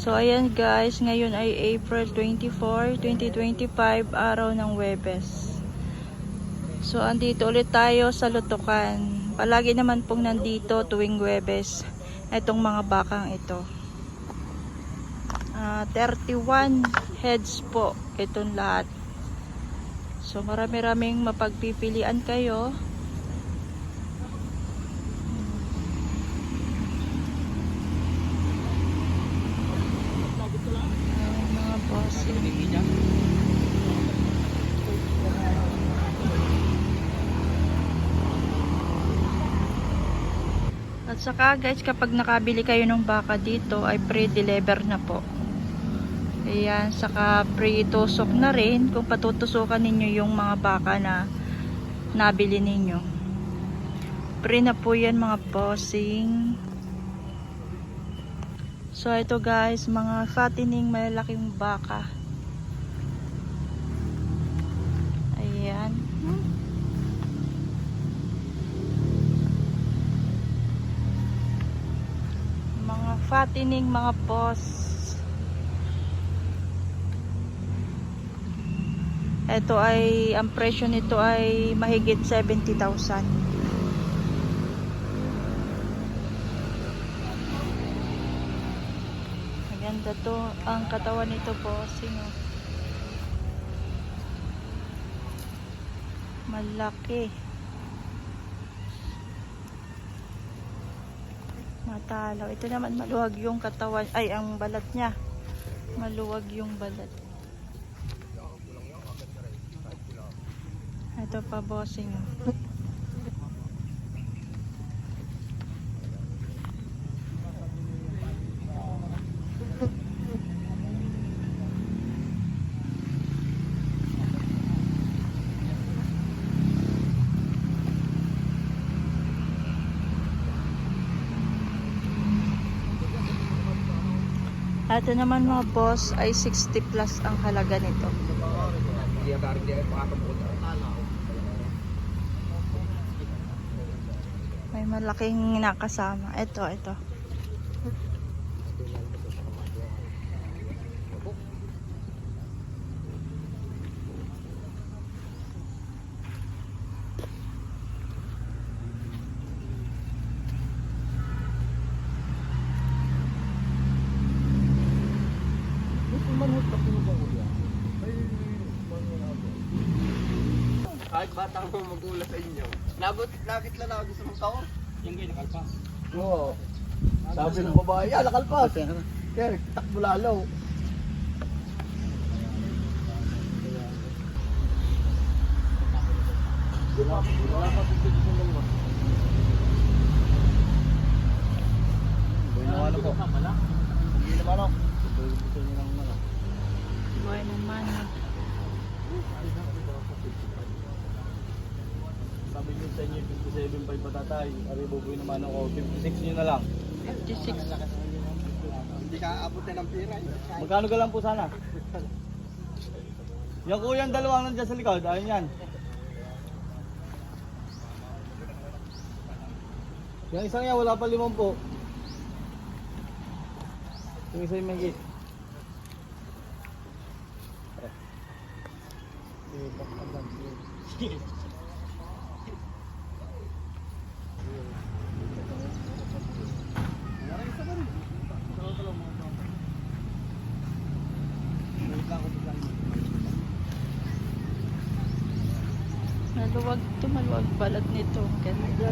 So ayan guys, ngayon ay April 24, 2025, araw ng Webes. So andito ulit tayo sa Lutukan. Palagi naman pong nandito tuwing Webes itong mga bakang ito. Ah, 31 heads po itong lahat. So marami-raming mapagpipilian kayo. Ayan, mga bossing. Saka guys, kapag nakabili kayo ng baka dito, ay pre-deliver na po. Ayan, saka pre-tusok na rin kung patutusukan ninyo yung mga baka na nabili ninyo. Pre na po yan mga bossing. So ito guys, mga fattening malalaking baka. Fattening mga boss. Ito ay, ang presyo nito ay mahigit 70,000. Maganda to. Ang katawan nito po, sino? Malaki. Matalaw. Ito naman maluwag yung katawan. Ay, ang balat niya. Maluwag yung balat. Ito pa bossing. oh. Ito naman mga boss ay 60 plus ang halaga nito. May malaking nakasama. Ito, ito. Kahit bata mo magula sa inyo. Labot, lakit lang ako sa mga tao. Yung ganyan, nakalpas. Oo. Sabi ng babae, ah, nakalpas. Kaya, takbo lalo. Wala pa pipili sa dalawa. Ano ano po? Hindi naman ako. Gusto niyo ng ano? Buhay naman. Sabi niyo sa inyo, 57.5 patatay. Ari, bubuy naman ako. 56 niyo na lang. 56. Hindi ka abot na ng pira. Magkano ka lang po sana? Yung kuyang dalawang nandiyan sa likod, ayun yan. Yung isang yan, wala pa limang po. Yung isa yung may gate. Maluwag to, maluwag balat nito. Ganda.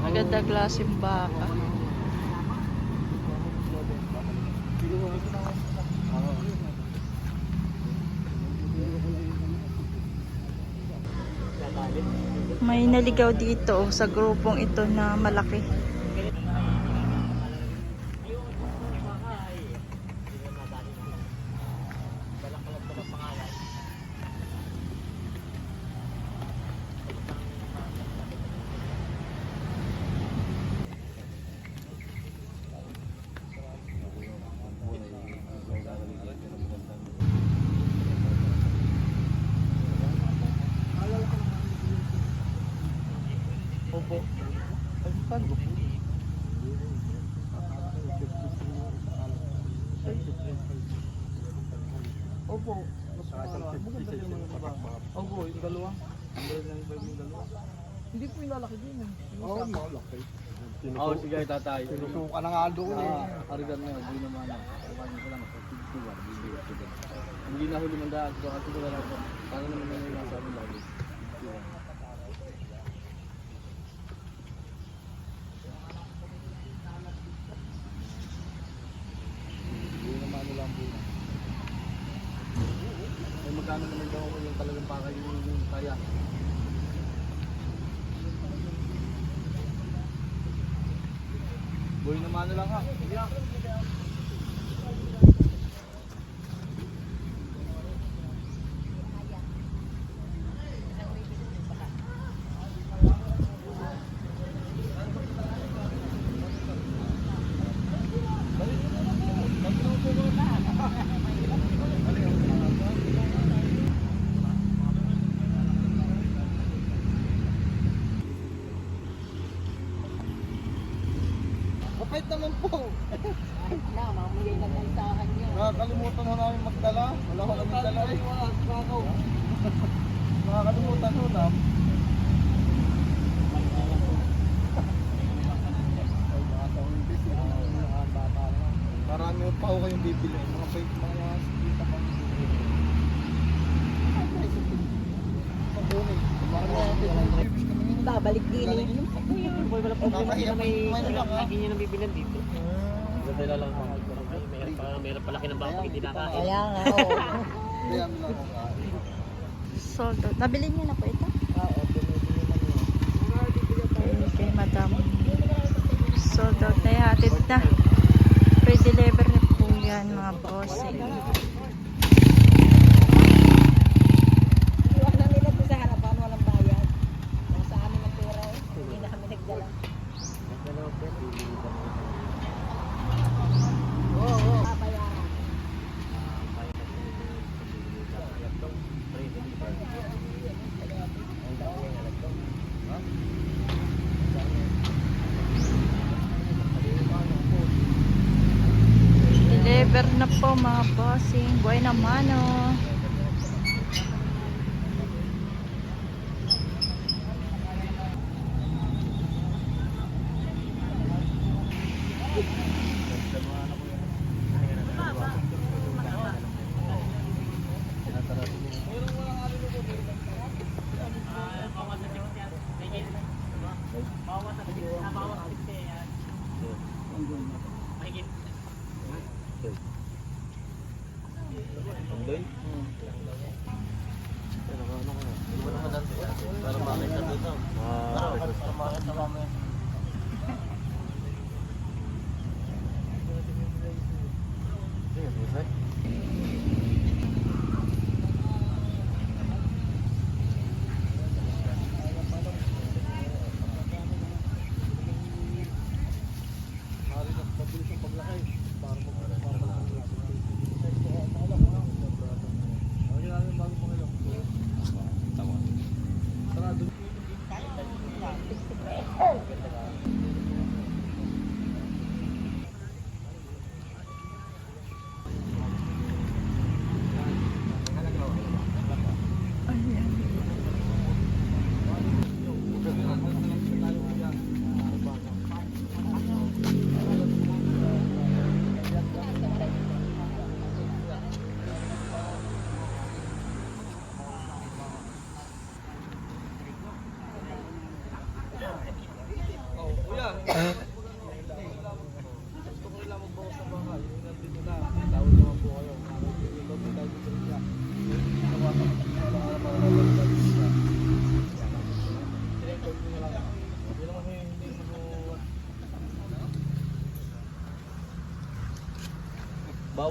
Maganda klaseng baka. May naligaw dito sa grupong ito na malaki. Opo. Ay, saan ko? Opo. Mas ano, maganda din naman ba? Opo, yung dalawa. Hindi po yung lalaki din eh. Oo, oh, malaki. Oo, sige tatay. Sinusuka na nga doon eh. Ah, arigan na, hindi naman na. Kumain ko lang, pag tigtuwa, bibigyan ko. Hindi na huli ng daan, kasi ko lang. Paano naman na yung nasa amin lagi? Tigtuwa. Hindi naman ano lang po na. Ay magkano naman daw yung talagang pakay yung yung kaya. Boy naman ano lang ha. Sige lang. Kapait naman po. Na, mamaya lang ang tahan niyo. Nakakalimutan mo namin magdala. Wala ko kami dala eh. Nakakalimutan mo na. Ay, mga taong busy. Mga bata na. Marami pa ako kayong bibili. Mga bait mga kita pa. Ako bibili. Babalik din eh. Boy, wala pa yung kumain lang ha. Hindi niya nabibilan dito. Ganda lang ako. Meron pa, meron pa laki ng baka hindi nakain. Kaya nga, oo. Sold out. Nabili niyo na po ito? Oo, pinibili naman yun. Ay, kay madam. Sold out na hatid na. Pre-deliver na po yan mga bossing. Iwan na nila doon sa harapan, walang bayad. Kung sa amin ang pera, eh, hindi na kami nagdala. Oo, oo. Babayaran. Deliver na po mga bossing. Buhay na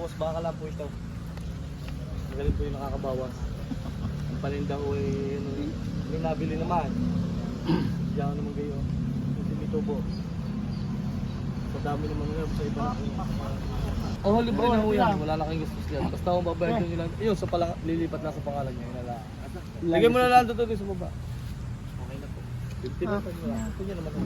Bawas baka lang po ito. Magaling po yung nakakabawas. Ang paninda ko eh, ano, may nabili naman. Hindi ako naman kayo. Kasi may tubo. Sa dami naman ngayon sa iba na Oh, libre na ho yan. Wala na kayong gusto yan. Basta kung babayad nyo lang. Yun, sa palang, lilipat na sa pangalan na lang. Lagyan mo na lang doon sa baba. Okay na po. 50 na pa nyo lang. Ito nyo naman ang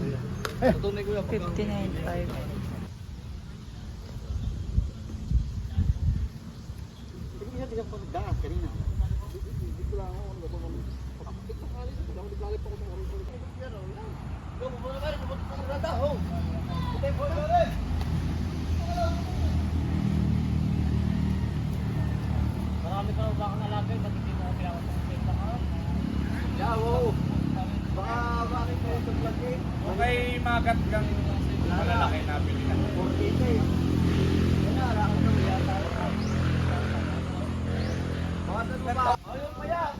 kuya. Tutunay kuya. pagka- 59.5. lang po nagdaas kanina. Marami ka ba kang alagay, ba't hindi mo ko pinawag ng tinta ka? Yawo! Baka bakit kayo sa vlog eh? Okay, magat kang malalaki na bili na. 40 eh. Yan na, alam ko na yata. Baka doon mo ba? Ayun pa yan!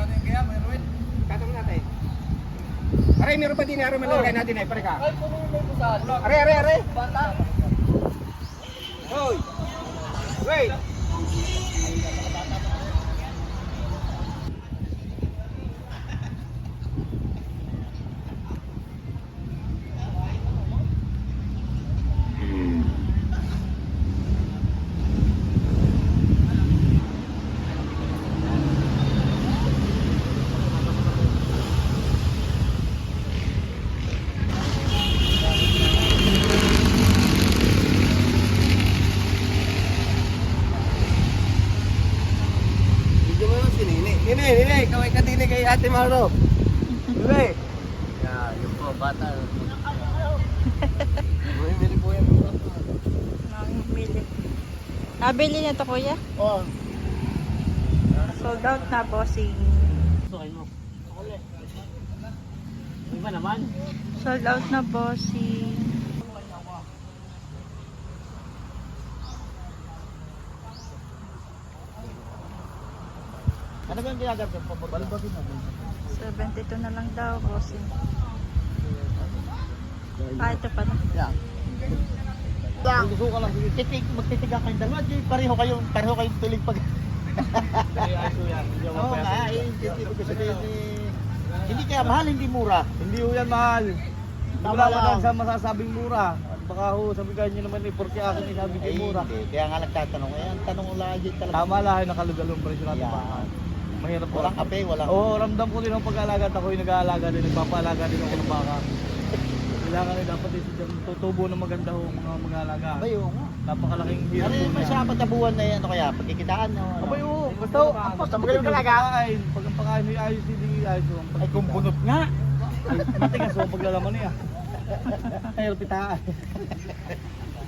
Kano yung kaya, mayroon? Katong natin. Aray, meron pa din. Aray, malalagay natin eh. Pare ka. Aray, aray, aray. Bata. Hoy. Wait. Ate Maro. Nini. Yeah, yung po, bata. Bumibili po yan. Namimili. Nabili na to kuya? Oh. Sold out na bossing. Sukay mo. Iba naman. Sold out na bossing. Ano ba yung ginagawa ng pabor? Balbagin na. 72 na lang daw bossing. Ah, ito pa na. Yeah. Lang. Gusto ka lang. Titig, magtitiga kayong dalawa. Di, pareho kayong, pareho kayong tulig pag... Ko Oo nga, mapayat. eh, hindi ko ko sabihin eh. Hindi kaya mahal, hindi mura. Hindi ho yan mahal. Tama Wala ko lang. sa masasabing mura. At baka ho, sabihin nyo naman eh, porque akin eh, sabi Eh, kayo mura. hindi. Kaya nga nagtatanong. Eh, ang tanong ko lagi talaga. Tama lang, nakalugalong presyo natin Yeah. mahal. Mahirap. Walang kape, walang... Oo, ramdam ko din ang pag-aalaga at ako'y nag-aalaga din, nagpapaalaga din ako ng baka. Kailangan rin dapat din siya tutubo ng maganda ho mga mag-aalaga. Abay, oo nga. Napakalaking hirap Ano po yung niya. masyapat na buwan na yan? Ano kaya? Pagkikitaan no? Ano? Abay, oo. Basta, Basta- basta magaling talaga. Pagkain, pag ang pagkain mo ayos, hindi ayos. ang Ay, kung pagkita. bunot nga. Ay, matigas ho ang paglalaman niya. Ay, pitaan.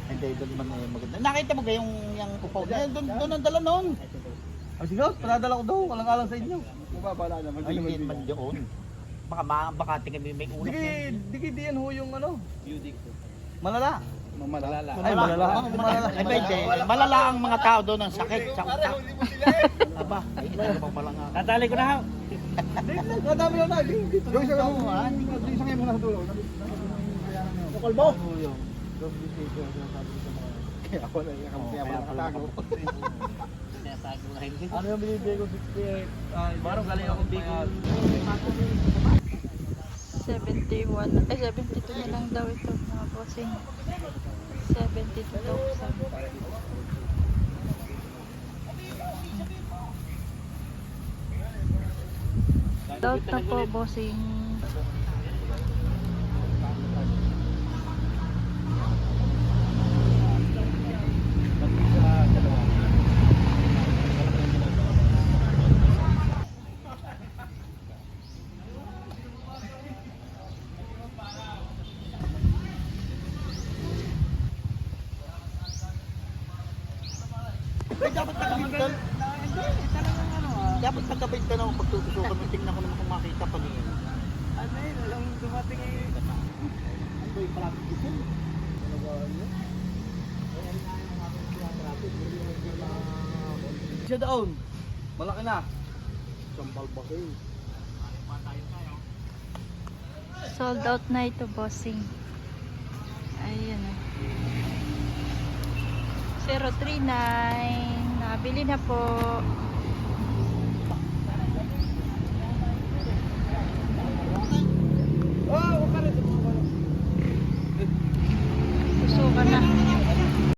Hindi, doon man eh, maganda. Nakita mo kayong yung upaw na yan? Doon, doon ang dala noon. Ay, sige, panadala ko daw. Walang alang sa inyo. Mababala naman. Ay, hindi naman doon. Baka, ma- baka tingin may ulap Digi, na. digi diyan ho yung ano. Malala. Malala. Ay, malala. Malala. Ay, hindi. Malala ang mga tao doon ang sakit sa utak. Aba, ay, hindi naman pala nga. Natali ko na ha. Nadami na. Dito Yung isa mo, ha? Yung isa mo na dulo. Kalbo. Ako na yung kaya pala nakatago. Ano yung binibigay ko 68? Ay, parang galing akong bigay. 71. Ay, 72 na lang daw ito mga bossing. 72,000. Sold out na po bossing. Tal- Hindi, ano ah. Dapat nagkabait ka na ako pagtutusukan mo. Tingnan ko naman kung makita pa niya. Ano yun, alam dumating eh. Ano ba yung palapit ko siya? Ano ba yun? Siya daon. Malaki na. Sambal ba kayo? Sold out na ito, bossing. Ayun. 039 Ah, bili na po.